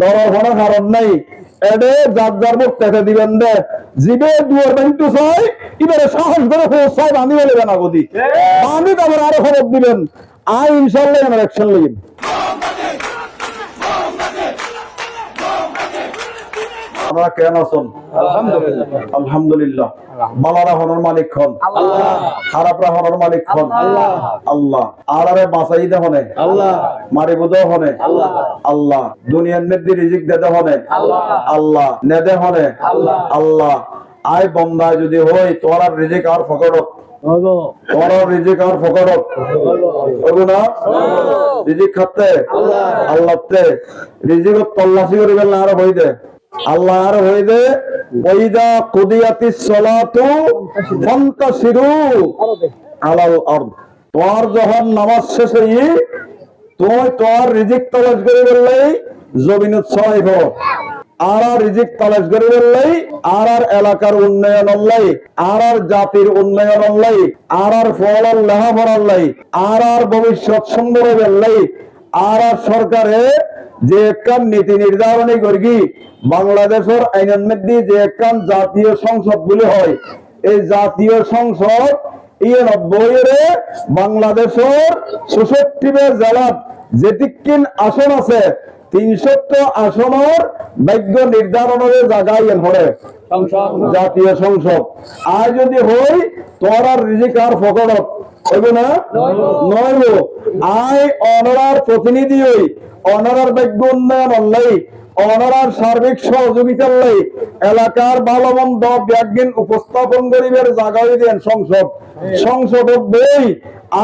ডরার কোনো কারণ নাই। এডে যার যার মুখ পেতে দিবেন দে। জিবে দুয়ার বাহিনী ছয় সাহস করে ছয় বাঁধি বলে না গদি বাঁধি তারপর আরও খবর দিবেন। আই ইনশাল্লাহ আমার অ্যাকশন আপনারা কেন আছেন? আলহামদুলিল্লাহ। মালারা হনর মালিক খন খারাপরা হনর মালিক খন আল্লাহ। আর আরে বাঁচাই দে হনে। মারি বুঝো হনে। আল্লাহ। দুনিয়ার মধ্যে রিজিক দেতে হনে। আল্লাহ। নেদে হনে। আল্লাহ। আয় বন্দায় যদি হই তোর আর রিজিক আর ফকরত। তোর আর রিজিক আর ফকরত। ওগো না? রিজিক খাতে আল্লাহ। তে রিজিক তল্লাশি করি বেলা আর হই দে আল্লাহ আর হই দে ওইদা কুদিয়াতি সলাতু ফান্তাশিরু আলাল আরদ। তোর যখন নামাজ শেষ হই তোর রিজিক তলাশ করে বললেই জমিনত ছড়াইব আর আর রিজিক তালাশ করে বললেই, আর আর এলাকার উন্নয়ন অল্লাই আর আর জাতির উন্নয়ন অল্লাই আর আর ফল লেখাপড়া অল্লাই আর আর ভবিষ্যৎ সুন্দর বললাই আর আর সরকারে যে একখান নীতি নির্ধারণী করি বাংলাদেশের আইনের মধ্যে যে একখান জাতীয় সংসদ বলে হয়, এই জাতীয় সংসদ ইয়ে নব্বইয়ের বাংলাদেশের চৌষট্টি জেলাত যেতিকিন আসন আছে তিনশো আসনের ভাগ্য নির্ধারণের জায়গায় হরে জাতীয় সংসদ। আর যদি হই তোর আর রিজিক আর ফকরত হইব না নয় আই অনরার প্রতিনিধি হই অনরার ভাগ্য উন্নয়ন অনলাই অনরার সার্বিক সহযোগিতার লাই এলাকার ভালো মন্দ ব্যাগিন উপস্থাপন করিবার জায়গায় দেন সংসদ। সংসদত বই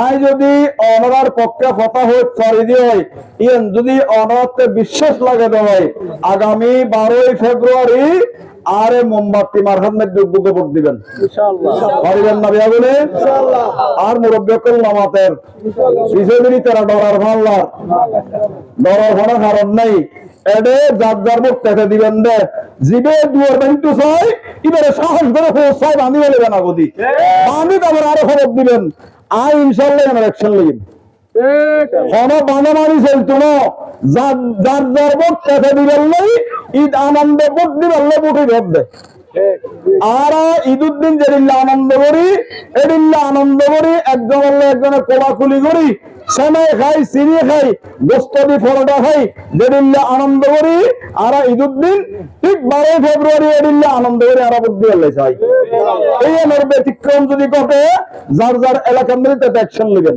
আই যদি অনরার পক্ষে কথা হয়ে চারি দিয়ে হয় ইয়েন যদি অনরাতে বিশ্বাস লাগে হয় আগামী বারোই ফেব্রুয়ারি আরে মোমবাতি মারহাত মধ্যে উদ্যোগ ভোট দিবেন। পারিবেন না বিয়া বলে? আর মুরব্বী কল নামাতের। বিজয়গুলি তারা ডরার ভাল্লার ডরার কোনো কারণ নাই। এডে যার যার পেতে দিবেন দে। জিবে দুয়ার বেন্টু ছয় এবারে সাহস করে ছয় বাঁধি বলে না গদি। বাঁধি তারপর আরও খবর দিবেন। আই ইনশাল্লাহ আমার অ্যাকশন লইম। কোনো বানামারি চলতো না যার যার যার পেতে দিবেন নাই ঈদ আনন্দে বুট দিবেন ভোটই ভোট দেয় আর ঈদুদ্দিন আনন্দ করি আনন্দ করি, একজন কোলাকুলি করি সময় খাই, চিনি খাই ফরটা খাই যেদিল্লা আনন্দ করি, আর ঈদুদ্দিন, ঠিক বারোই ফেব্রুয়ারি এদিল্লা আনন্দ করি, আর বুদ্ধি এই আমার ব্যতিক্রম যদি যার যার এলাকার মধ্যে অ্যাকশন নেবেন।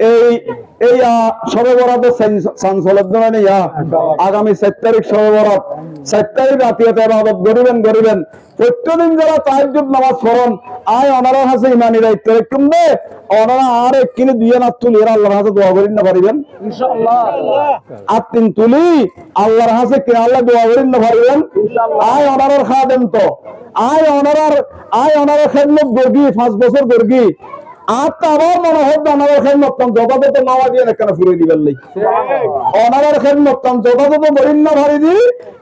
এই এই সবে ইয়া আগামী চার তারিখ সবে বরাত চার তারিখ রাতিয়াতে করিবেন প্রত্যেকদিন যারা তাহাজ্জুদ নামাজ পড়ন আয় অনারা হাসে ইমানি দায়িত্ব রেখুন দে অনারা আর একখিনি দুইয়ে না তুলি এরা আল্লাহর হাতে দোয়া করিন না পারিবেন। আর তিন তুলি আল্লাহর হাসে কে আল্লাহ দোয়া করিন না পারিবেন। আয় অনারার খাদেন তো। আয় অনারার আয় খেদমত গর্গি পাঁচ বছর গর্গি। আর মনে হয় অনারার খেদমত যথাযথ মামা দিয়ে কেন ফুরিয়ে দিবেন অনারের খেদমত যথাযথ গরিন না ভারি দি।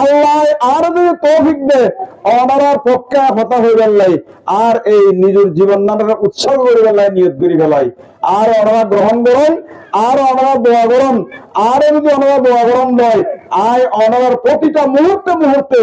আল্লাহ আর যদি তৌফিক অনারার পক্ষে হতা হয়ে গেলাই আর এই নিজের জীবন নামের উৎসর্গ করে গেলাই নিয়ত করি গেলাই আর ওনারা গ্রহণ করুন, আর ওনারা দোয়া করুন, আর যদি ওনারা দোয়া করুন দেয় আয় অনারার প্রতিটা মুহূর্তে মুহূর্তে।